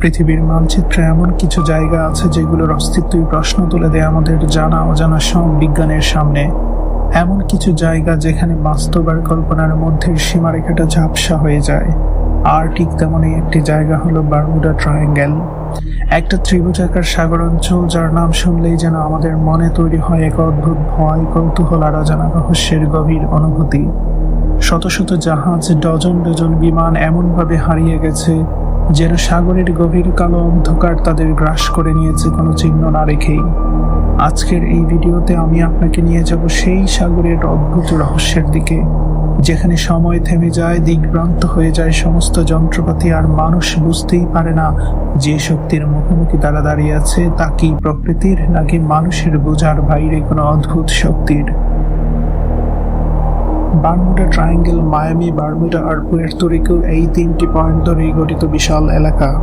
পৃথিবীর মানচিত্রে এমন কিছু জায়গা আছে যেগুলোর অস্তিত্বই প্রশ্ন তুলে দেয় আমাদের জানা অজানা সব বিজ্ঞানের সামনে। এমন কিছু জায়গা যেখানে বাস্তব আর কল্পনার মধ্যে সীমারেখাটা ঝাপসা হয়ে যায়। আর ঠিক তেমনই একটি জায়গা হলো বারমুডা ট্রায়াঙ্গেল। একটা ত্রিভুজাকার সাগর অঞ্চল, যার নাম শুনলেই যেন আমাদের মনে তৈরি হয় এক অদ্ভুত ভয়, কৌতূহল আর অজানা রহস্যের গভীর অনুভূতি। শত শত জাহাজ, ডজন ডজন বিমান এমনভাবে হারিয়ে গেছে যেন সাগরের গভীর কালো অন্ধকার তাদের গ্রাস করে নিয়েছে কোনো চিহ্ন না রেখেই। আজকের এই ভিডিওতে আমি আপনাকে নিয়ে যাব সেই সাগরের অদ্ভুত রহস্যের দিকে, যেখানে সময় থেমে যায় দিকভ্রান্ত হয়ে যায় সমস্ত যন্ত্রপাতি আর মানুষ বুঝতেই পারে না যে শক্তির মুখোমুখি তারা দাঁড়িয়ে আছে, তা কি প্রকৃতির নাকি মানুষের বোঝার বাইরে কোনো অদ্ভুত শক্তির। বারমুডা ট্রায়াঙ্গেল মায়ামি বারমুডা আর পুয়ের্তো রিকো এই তিনটি পয়েন্ট ধরেই গঠিত বিশাল এলাকা।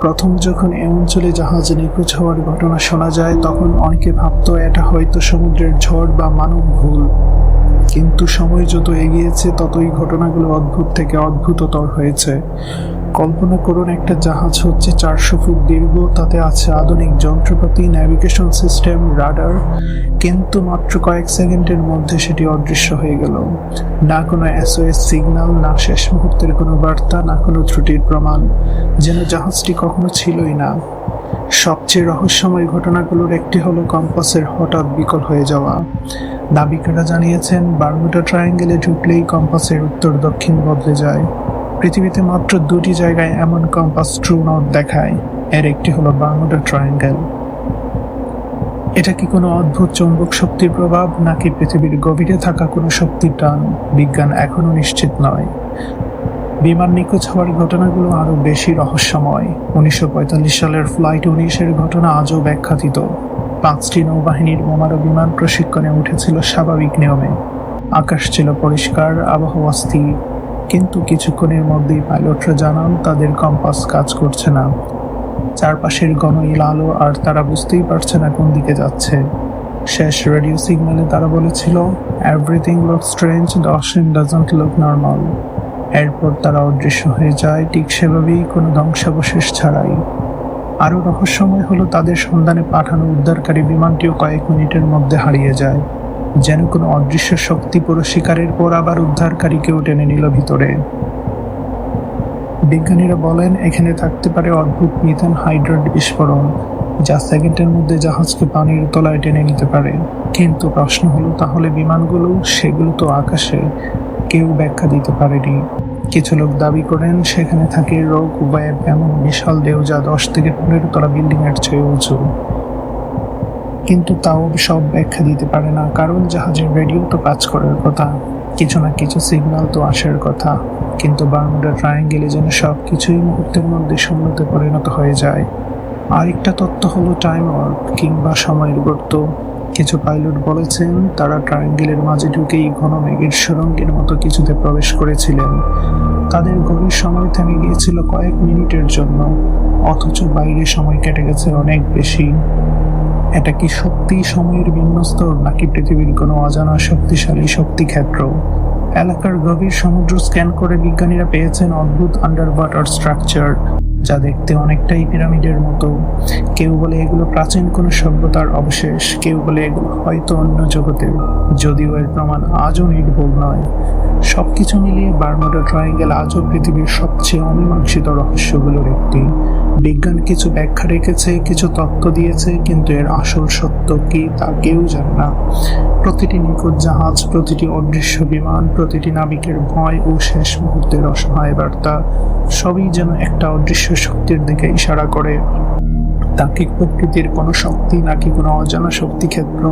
প্রথম যখন এ অঞ্চলে জাহাজ নিখোঁজ হওয়ার ঘটনা শোনা যায়, তখন অনেকে ভাবত এটা হয়তো সমুদ্রের ঝড় বা মানব ভুল। কিন্তু সময় যত এগিয়েছে, ততই ঘটনাগুলো অদ্ভুত থেকে অদ্ভুততর হয়েছে। কল্পনা করুন, একটা জাহাজ হচ্ছে চারশো ফুট দীর্ঘ, তাতে আছে আধুনিক যন্ত্রপাতি ন্যাভিগেশন সিস্টেম রাডার কিন্তু মাত্র কয়েক সেকেন্ডের মধ্যে সেটি অদৃশ্য হয়ে গেল। না কোনো এসওএস সিগন্যাল না শেষ মুহূর্তের কোনো বার্তা, না কোনো ত্রুটির প্রমাণ, যেন জাহাজটি কখনো ছিলই না। সবচেয়ে রহস্যময় ঘটনাগুলোর একটি হলো কম্পাসের হঠাৎ বিকল হয়ে যাওয়া। নাবিকেরা জানিয়েছেন বারমুডা ট্রায়াঙ্গেলে ঢুকলেই কম্পাসের উত্তর দক্ষিণ বদলে যায়। পৃথিবীতে মাত্র দুটি জায়গায় এমন কম্পাস ট্রু নট দেখায়। এর একটি হলো বারমুডা ট্রায়াঙ্গেল। এটা কি কোনো অদ্ভুত চৌম্বক শক্তির প্রভাব, নাকি পৃথিবীর গভীরে থাকা কোনো শক্তির টান? বিজ্ঞান এখনও নিশ্চিত নয়। বিমান নিখোঁজ হওয়ার ঘটনাগুলো আরও বেশি রহস্যময়। উনিশশো পঁয়তাল্লিশ সালের ফ্লাইট উনিশের ঘটনা আজও ব্যাখ্যাতীত। পাঁচটি নৌবাহিনীর বোমারো বিমান প্রশিক্ষণে উঠেছিল স্বাভাবিক নিয়মে। আকাশ ছিল পরিষ্কার, আবহাওয়া স্থির। কিন্তু কিছুক্ষণের মধ্যেই পাইলটরা জানান তাদের কম্পাস কাজ করছে না। চারপাশের ঘনইল আলো আর তারা বুঝতেই পারছে না কোন দিকে যাচ্ছে। শেষ রেডিও সিগন্যালে তারা বলেছিল everything look strange ocean doesn't look normal এরপর তারা অদৃশ্য হয়ে যায়, ঠিক সেভাবেই কোনো ধ্বংসাবশেষ ছাড়াই। আরও রহস্যময় হলো তাদের সন্ধানে পাঠানো উদ্ধারকারী বিমানটিও কয়েক মিনিটের মধ্যে হারিয়ে যায়। যেন কোনো অদৃশ্য শক্তি পুরো শিকারের পর আবার উদ্ধারকারীকেও টেনে নিল ভিতরে। বিজ্ঞানীরা বলেন, এখানে থাকতে পারে অদ্ভুত মিথেন হাইড্রেট বিস্ফোরণ, যা সেকেন্ডের মধ্যে জাহাজকে পানির তলায় টেনে নিতে পারে। কিন্তু প্রশ্ন হলো, তাহলে বিমানগুলো, সেগুলো তো আকাশে, কেউ ব্যাখ্যা দিতে পারেনি। কিছু লোক দাবি করেন, সেখানে থাকে রোগ, ওয়েব, এমন বিশাল যা দশ থেকে পনেরো তলা বিল্ডিং এর চেয়ে উঁচু। কিন্তু তাও সব ব্যাখ্যা দিতে পারে না, কারণ জাহাজের রেডিও তো কাজ করার কথা। কিছু না কিছু সিগন্যাল তো আসার কথা। কিন্তু বারমুডা ট্রায়াঙ্গেলে যেন সব কিছুই মুহূর্তের মধ্যে শূন্যতে পরিণত হয়ে যায়। আরেকটা তত্ত্ব হলো টাইম ওয়ার্ক কিংবা সময়ের গর্ত। কিছু পাইলট বলেছেন, তারা ট্রায়াঙ্গেলের মাঝে ঢুকেই ঘন মেঘের সুরঙ্গের মতো কিছুতে প্রবেশ করেছিলেন। তাদের গভীর সময় থেমে গিয়েছিল কয়েক মিনিটের জন্য, অথচ বাইরে সময় কেটে গেছে অনেক বেশি। এটা কি সত্যি সময়ের বিন্যস্তর নাকি পৃথিবীর কোনো অজানা শক্তিশালী শক্তি ক্ষেত্র এলাকার গভীর সমুদ্র স্ক্যান করে বিজ্ঞানীরা পেয়েছেন অদ্ভুত আন্ডার ওয়াটার স্ট্রাকচার যা দেখতে অনেকটাই পিরামিডের মতো। কেউ বলে এগুলো প্রাচীন কোনো সভ্যতার অবশেষ, কেউ বলে এগুলো হয়তো অন্য জগতের যদিও এর প্রমাণ আজও নির্ভুল নয়। সব কিছু মিলিয়ে বারমুডা ট্রায়াঙ্গেল আজও পৃথিবীর সবচেয়ে অমীমাংসিত রহস্যগুলোর একটি। বিজ্ঞান কিছু ব্যাখ্যা রেখেছে, কিছু তত্ত্ব দিয়েছে, কিন্তু এর আসল সত্য কি তা কেউ জানে না। প্রতিটি নিখোঁজ জাহাজ, প্রতিটি অদৃশ্য বিমান, প্রতিটি নাবিকের ভয় ও শেষ মুহূর্তের অসহায় বার্তা, সবই যেন একটা অদৃশ্য শক্তির দিকে ইশারা করে। তাকে প্রকৃতির কোনো শক্তি, নাকি কোনো অজানা শক্তি ক্ষেত্র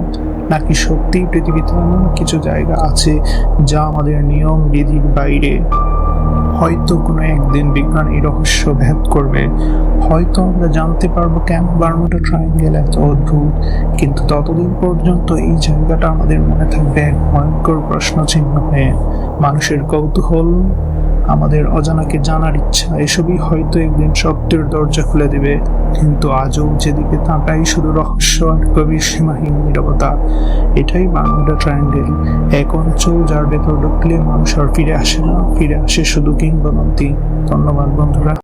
নাকি সত্যিই পৃথিবীতে এমন কিছু জায়গা আছে যা আমাদের নিয়ম বিধির বাইরে? হয়তো কোনো একদিন বিজ্ঞান এই রহস্য ভেদ করবে। হয়তো আমরা জানতে পারব কেন বারমুডা ট্রায়াঙ্গেল এত অদ্ভুত, কিন্তু ততদিন পর্যন্ত এই জায়গাটা আমাদের মনে থাকবে এক ভয়ঙ্কর প্রশ্ন চিহ্ন হয়ে। মানুষের কৌতূহল, আমাদের অজানাকে জানার ইচ্ছা, এসবই হয়তো একদিন সত্যের দরজা খুলে দেবে। কিন্তু আজও যেদিকে তাকাই শুধু রহস্য আর গভীর সীমাহীন নিরবতা। এটাই বারমুডা ট্রায়াঙ্গেল এক অঞ্চল যার ভেতর ঢুকলে মানুষ আর ফিরে আসে না, ফিরে আসে শুধু কিংবদন্তি। ধন্যবাদ বন্ধুরা।